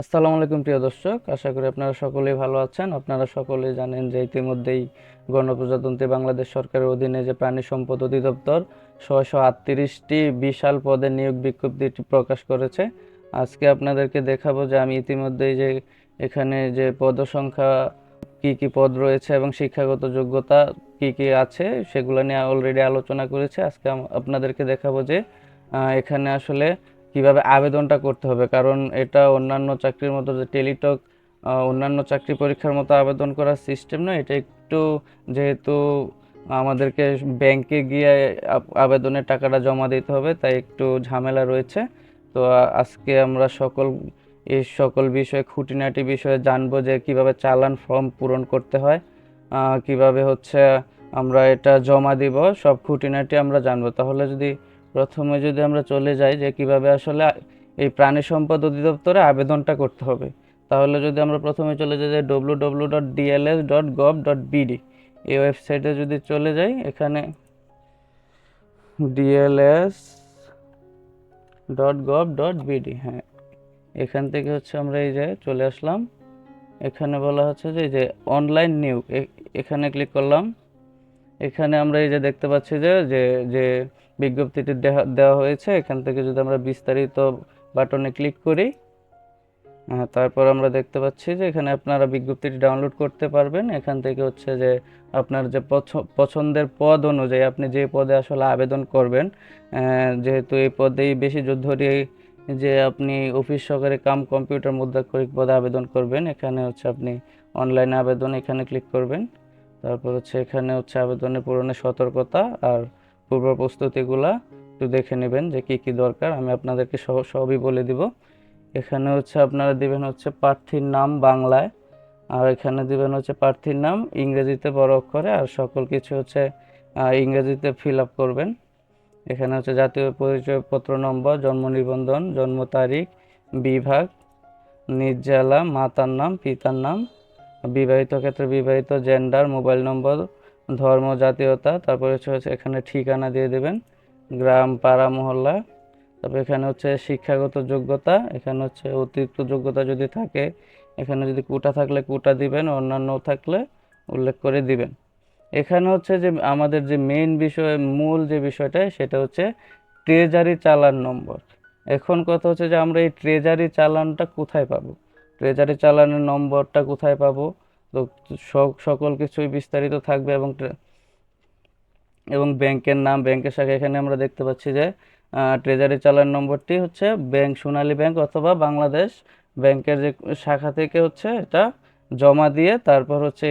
আসসালামু আলাইকুম প্রিয় দর্শক, আশা করি আপনারা সকলেই ভালো আছেন। আপনারা সকলেই জানেন যে ইতিমধ্যেই গণপ্রজাতন্ত্রী বাংলাদেশ সরকারের অধীনে যে প্রাণী সম্পদ অধিদপ্তর ছয়শো আটত্রিশটি বিশাল পদে নিয়োগ বিজ্ঞপ্তিটি প্রকাশ করেছে। আজকে আপনাদেরকে দেখাবো যে আমি ইতিমধ্যেই যে এখানে যে পদ সংখ্যা কি কি পদ রয়েছে এবং শিক্ষাগত যোগ্যতা কি কি আছে সেগুলো নিয়ে অলরেডি আলোচনা করেছে। আজকে আপনাদেরকে দেখাবো যে এখানে আসলে কীভাবে আবেদনটা করতে হবে? কারণ এটা অন্যান্য চাকরির মতো যে টেলিটক অন্যান্য চাকরি পরীক্ষার মতো আবেদন করার সিস্টেম নয় এটা একটু যেহেতু আমাদেরকে ব্যাংকে গিয়ে আবেদনের টাকাটা জমা দিতে হবে, তাই একটু ঝামেলা রয়েছে। তো আজকে আমরা সকল, এই সকল বিষয়ে, খুঁটিনাটি বিষয়ে জানব যে কীভাবে চালান ফর্ম পূরণ করতে হয় কীভাবে হচ্ছে আমরা এটা জমা দিব, সব খুঁটিনাটি আমরা জানব। তাহলে যদি প্রথমে যদি আমরা চলে যাই যে কীভাবে আসলে এই প্রাণী সম্পদ অধিদপ্তরে আবেদনটা করতে হবে, তাহলে যদি আমরা প্রথমে চলে যাই যে W W dot DLS dot gov dot BD এই ওয়েবসাইটে যদি চলে যাই, এখানে DLS dot gov dot BD হ্যাঁ এখান থেকে হচ্ছে আমরা এই যে চলে আসলাম। এখানে বলা হচ্ছে যে এই যে অনলাইন নিউ এখানে ক্লিক করলাম। এখানে আমরা এই যে দেখতে পাচ্ছি যে যে যে বিজ্ঞপ্তিটি দেওয়া হয়েছে এখান থেকে যদি আমরা বিস্তারিত বাটনে ক্লিক করি আহ, তারপর আমরা দেখতে পাচ্ছি যে এখানে আপনারা বিজ্ঞপ্তিটি ডাউনলোড করতে পারবেন। এখান থেকে হচ্ছে যে আপনার যে পছ- পছন্দের পদ অনুযায়ী আপনি যে পদে আসলে আবেদন করবেন যেহেতু এই পদেই বেশি ধরে যে আপনি অফিস সহকারে কাম কম্পিউটার মুদ্রাক্ষরিক পদে আবেদন করবেন এখানে হচ্ছে আপনি অনলাইনে আবেদন এখানে ক্লিক করবেন। তারপর হচ্ছে এখানে হচ্ছে আবেদনের পূরণের সতর্কতা আর পূর্ব প্রস্তুতিগুলা একটু দেখে নেবেন যে কি কি দরকার, আমি আপনাদেরকে সহ, সবই বলে দিব। এখানে হচ্ছে আপনারা দিবেন হচ্ছে প্রার্থীর নাম বাংলায়, আর এখানে দিবেন হচ্ছে প্রার্থীর নাম ইংরেজিতে বড় অক্ষরে, আর সকল কিছু হচ্ছে ইংরেজিতে ফিল আপ করবেন। এখানে হচ্ছে জাতীয় পরিচয়পত্র নম্বর, জন্ম নিবন্ধন, জন্ম তারিখ, বিভাগ নিজ জেলা মাতার নাম, পিতার নাম বিবাহিত ক্ষেত্রে বিবাহিত জেন্ডার মোবাইল নম্বর ধর্ম, জাতীয়তা, তারপরে হচ্ছে এখানে ঠিকানা দিয়ে দেবেন, গ্রাম, পাড়া, মহল্লা, তারপর এখানে হচ্ছে শিক্ষাগত যোগ্যতা, এখানে হচ্ছে অতিরিক্ত যোগ্যতা যদি থাকে, এখানে যদি কোটা থাকলে কোটা দিবেন, অন্যান্য থাকলে উল্লেখ করে দিবেন। এখানে হচ্ছে যে আমাদের যে মেইন বিষয়, মূল যে বিষয়টা, সেটা হচ্ছে ট্রেজারি চালান নম্বর। এখন কথা হচ্ছে যে আমরা এই ট্রেজারি চালানটা কোথায় পাবো? ট্রেজারি চালানের নম্বরটা কোথায় পাবো? তো সক- সকল কিছুই বিস্তারিত থাকবে এবং এবং ব্যাংকের নাম, ব্যাংকের শাখা, এখানে আমরা দেখতে পাচ্ছি যে ট্রেজারি চালান নম্বরটি হচ্ছে ব্যাংক, সোনালী ব্যাংক অথবা বাংলাদেশ ব্যাংকের যে শাখা থেকে হচ্ছে এটা জমা দিয়ে তারপর হচ্ছে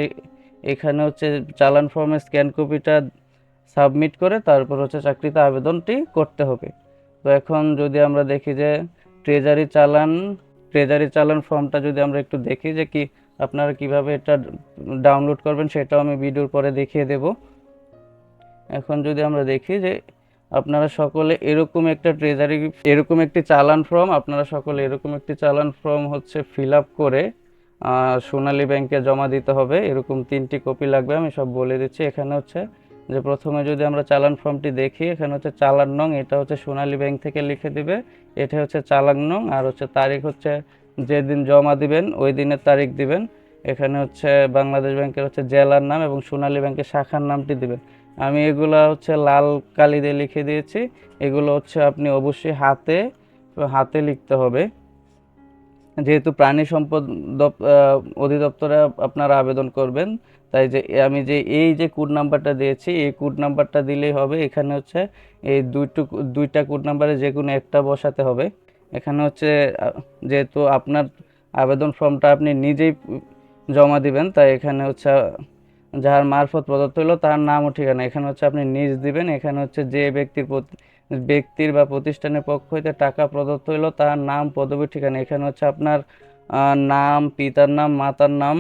এখানে হচ্ছে চালান ফর্মের স্ক্যান কপিটা সাবমিট করে তারপর হচ্ছে চাকরিতে আবেদনটি করতে হবে। তো এখন যদি আমরা দেখি যে, ট্রেজারি চালান ট্রেজারি চালান ফর্মটা যদি আমরা একটু দেখি যে কি আপনারা কীভাবে এটা ডাউনলোড করবেন, সেটাও আমি ভিডিওর পরে দেখিয়ে দেব। এখন যদি আমরা দেখি যে আপনারা সকলে এরকম একটা ট্রেজারি এরকম একটি চালান ফর্ম আপনারা সকলে এরকম একটি চালান ফর্ম হচ্ছে ফিল আপ করে সোনালী ব্যাংকে জমা দিতে হবে। এরকম তিনটি কপি লাগবে, আমি সব বলে দিচ্ছি। এখানে হচ্ছে যে প্রথমে যদি আমরা চালান ফর্মটি দেখি, এখানে হচ্ছে চালান নং, এটা হচ্ছে সোনালী ব্যাংক থেকে লিখে দিবে। এটা হচ্ছে চালান নং, আর হচ্ছে তারিখ হচ্ছে যেদিন জমা দিবেন, ওই দিনের তারিখ দিবেন। এখানে হচ্ছে বাংলাদেশ ব্যাংকের হচ্ছে জেলার নাম এবং সোনালী ব্যাংকের শাখার নামটি দিবেন। আমি এগুলো হচ্ছে লাল কালি দিয়ে লিখে দিয়েছি। এগুলো হচ্ছে আপনি অবশ্যই হাতে হাতে লিখতে হবে। যেহেতু প্রাণী সম্পদ অধিদপ্তরে আপনারা আবেদন করবেন, তাই যে, আমি যে, এই যে কোড নাম্বারটা দিয়েছি, এই কোড নাম্বারটা দিলেই হবে। এখানে হচ্ছে এই দুইটু দুইটা কোড নাম্বারে যে কোনো একটা বসাতে হবে। এখানে হচ্ছে যেহেতু আপনার আবেদন ফর্মটা আপনি নিজেই জমা দিবেন, তাই এখানে হচ্ছে যার মারফত প্রদত্ত হলো তার নাম ও ঠিকানা। এখানে হচ্ছে আপনি নিজ দিবেন, এখানে হচ্ছে যে ব্যক্তির ব্যক্তির বা প্রতিষ্ঠানের পক্ষ হইতে টাকা প্রদত্ত হইল, তার নাম, পদবী, ঠিকানা। এখানে হচ্ছে আপনার নাম, পিতার নাম, মাতার নাম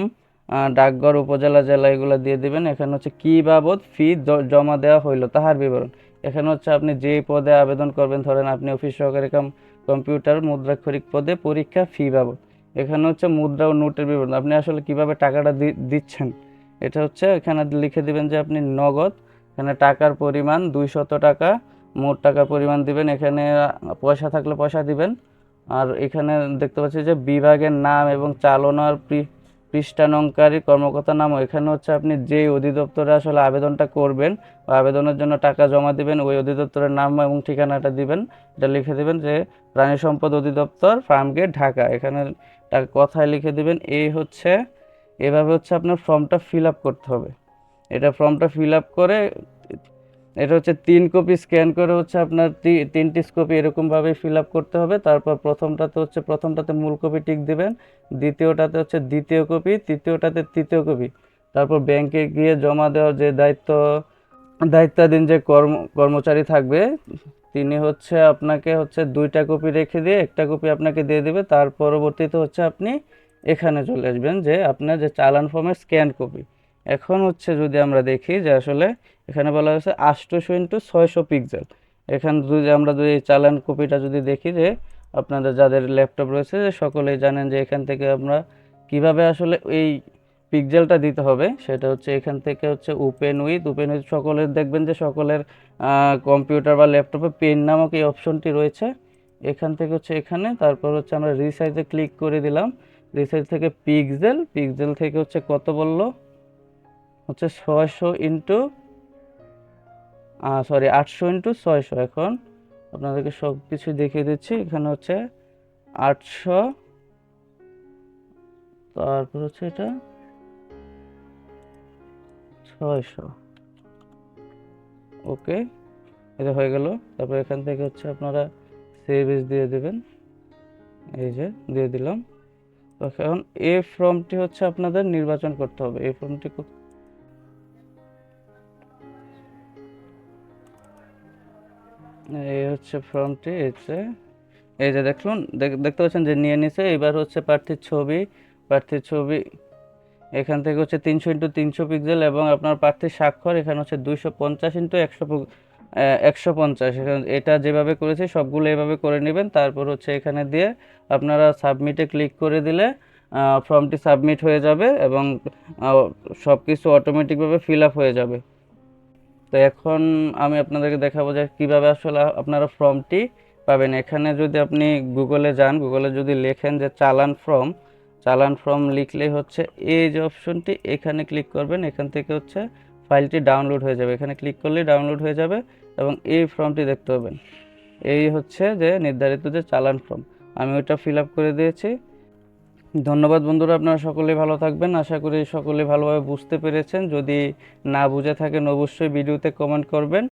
ডাকঘর, উপজেলা, জেলা, এগুলো দিয়ে দিবেন। এখানে হচ্ছে কি বাবদ ফি জমা দেওয়া হইল, তাহার বিবরণ। এখানে হচ্ছে আপনি যে পদে আবেদন করবেন, ধরেন আপনি অফিস সহকারী কাম, কম্পিউটার, মুদ্রাক্ষরিক পদে পরীক্ষা ফি বাবদ। এখানে হচ্ছে মুদ্রা ও নোটের বিবরণ। আপনি আসলে কীভাবে টাকাটা দিচ্ছেন? এটা হচ্ছে এখানে লিখে দিবেন যে আপনি নগদ, এখানে টাকার পরিমাণ দুইশত টাকা মোট টাকার পরিমাণ দিবেন, এখানে পয়সা থাকলে পয়সা দিবেন। আর এখানে দেখতে পাচ্ছি যে বিভাগের নাম এবং চালনার পৃষ্ঠানঙ্কারী কর্মকর্তার নাম এখানে হচ্ছে আপনি যে অধিদপ্তরে আসলে আবেদনটা করবেন বা আবেদনের জন্য টাকা জমা দিবেন, ওই অধিদপ্তরের নাম এবং ঠিকানাটা দিবেন। এটা লিখে দিবেন যে প্রাণী সম্পদ অধিদপ্তর, ফার্মগেট, ঢাকা। এখানে কথায় লিখে দিবেন এই হচ্ছে, এভাবে হচ্ছে আপনার ফর্মটা ফিল আপ করতে হবে। এটা ফর্মটা ফিল আপ করে এটা হচ্ছে তিন কপি স্ক্যান করে হচ্ছে আপনার তিনটি কপি এরকমভাবে ফিল আপ করতে হবে। তারপর প্রথমটাতে হচ্ছে, প্রথমটাতে মূল কপি টিক দিবেন। দ্বিতীয়টাতে হচ্ছে দ্বিতীয় কপি তৃতীয়টাতে তৃতীয় কপি তারপর ব্যাংকে গিয়ে জমা দেওয়ার যে দায়িত্ব, দায়িত্বাধীন যে কর্ম, কর্মচারী থাকবে, তিনি হচ্ছে আপনাকে হচ্ছে দুইটা কপি রেখে দিয়ে একটা কপি আপনাকে দিয়ে দেবে। তার পরবর্তীতে হচ্ছে আপনি এখানে চলে আসবেন যে আপনার যে চালান ফর্মের স্ক্যান কপি এখন হচ্ছে যদি আমরা দেখি যে আসলে এখানে বলা হয়েছে আটশোশো ইন্টু ছয়শো পিক্সেল এখানে যদি আমরা যদি চালান কপিটা যদি দেখি যে আপনাদের যাদের ল্যাপটপ রয়েছে যে সকলেই জানেন যে এখান থেকে আমরা কীভাবে আসলে এই পিকজেলটা দিতে হবে, সেটা হচ্ছে এখান থেকে হচ্ছে ওপেন উইথ ওপেন উইথ সকলের দেখবেন যে সকলের কম্পিউটার বা ল্যাপটপে পেন নামক এই অপশনটি রয়েছে। এখান থেকে হচ্ছে এখানে, তারপর হচ্ছে আমরা রিসাইজে ক্লিক করে দিলাম। রিসাইজ থেকে পিক্সেল পিকজেল থেকে হচ্ছে কত বলল? হচ্ছে ছয়শো ইন্টু সরি আটশো ইন্টু ছয়শো এখন। আপনাদেরকে সব কিছু দেখিয়ে দিচ্ছি। এখানে হচ্ছে আটশো, তারপর হচ্ছে এটা ছয়শো। ওকে, এটা হয়ে গেল। তারপর এখান থেকে হচ্ছে আপনারা সেভ এস দিয়ে দেবেন। এই যে, দিয়ে দিলাম। এখন এ ফর্মটি হচ্ছে আপনাদের নির্বাচন করতে হবে। এই ফর্মটি এই হচ্ছে ফর্মটি যে, এই যে দেখুন, দেখ- দেখতে পাচ্ছেন যে নিয়ে নিছে, এবার হচ্ছে প্রার্থীর ছবি প্রার্থীর ছবি, এখান থেকে হচ্ছে তিনশো ইন্টু তিনশো পিক্সেল এবং আপনার প্রার্থীর স্বাক্ষর, এখানে হচ্ছে দুইশো পঞ্চাশ ইন্টু একশো একশো পঞ্চাশ, এখানে এটা যেভাবে করেছি, সবগুলো এভাবে করে নেবেন, তারপর হচ্ছে এখানে দিয়ে আপনারা সাবমিটে ক্লিক করে দিলে ফর্মটি সাবমিট হয়ে যাবে এবং সব কিছু অটোমেটিকভাবে ফিল আপ হয়ে যাবে। তো এখন আমি আপনাদেরকে দেখাবো যে কীভাবে আসলে আপনারা ফর্মটি পাবেন। এখানে যদি আপনি গুগলে যান, গুগলে যদি লেখেন যে চালান ফর্ম চালান ফর্ম লিখলেই হচ্ছে এই যে অপশনটি, এখানে ক্লিক করবেন, এখান থেকে হচ্ছে ফাইলটি ডাউনলোড হয়ে যাবে। এখানে ক্লিক করলেই ডাউনলোড হয়ে যাবে এবং এই ফর্মটি দেখতে পাবেন। এই হচ্ছে যে নির্ধারিত যে চালান ফর্ম, আমি ওইটা ফিল আপ করে দিয়েছি। ধন্যবাদ বন্ধুরা, আপনারা সকলে ভালো থাকবেন। আশা করি সকলে ভালোভাবে বুঝতে পেরেছেন। যদি না বুঝে থাকেন, অবশ্যই ভিডিওতে কমেন্ট করবেন।